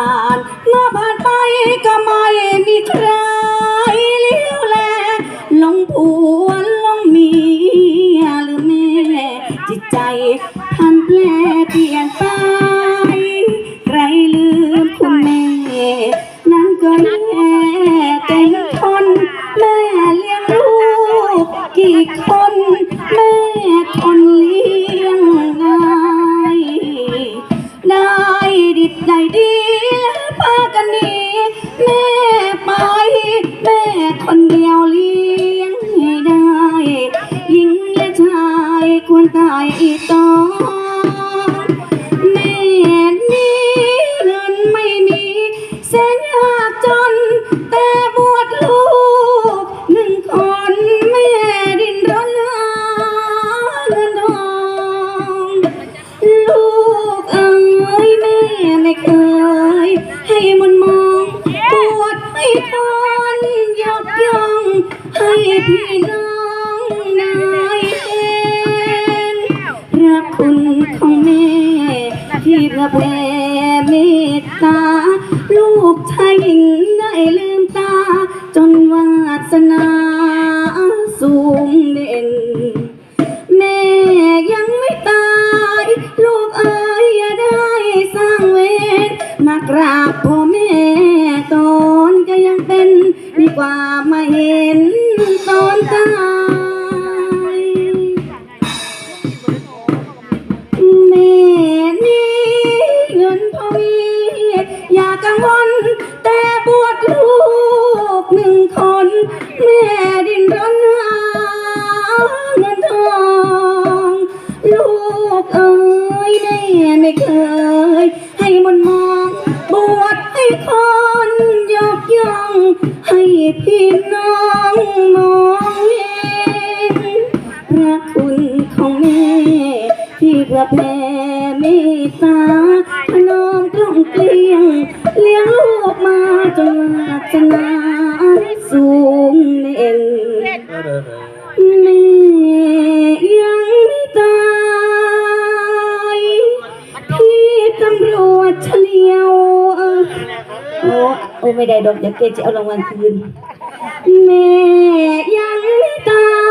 านเมื่อผ่านไปก็ไม่มีใครเลี้ยวแลลงผัวลงเมียหรือแม่ จิตใจพันแปรเปลี่ยนไปใครลืมคุณแม่ นั่นก็แย่แต่ยัทนแม่เลี้ยงลูกกี่คน ดิดได้ดีพากันหนีแม่ไป แม่คนเดียวเลี้ยงให้ได้ หญิงและชายควรตายอีกตอนแม่นี้เงินไม่มีแสนหากจน พี่น้องนายเอ็นพระคุณของแม่ที่พระแผ่เมตตา ลูกชายหญิงได้ลืมตา จนวาสนาสูงเด่น กว่ามาเห็นตอนตายแม่นี้เงินพอมีอย่ากังวลแต่บวชลูกหนึ่งคน แม่ดินรนหาเงินทอง ลูกเอ๋ยแม่ไม่เคย ให้มันมองบวชให้คอง ให้พี่น้องมองเห็นพระคุณของแม่ ที่ประแผ่เมตตาพนอมกล้องเกลีย โอ้ไม่ได้ดอกเดี๋ยวเกจะเอารางวัลคืนแม่ยังตา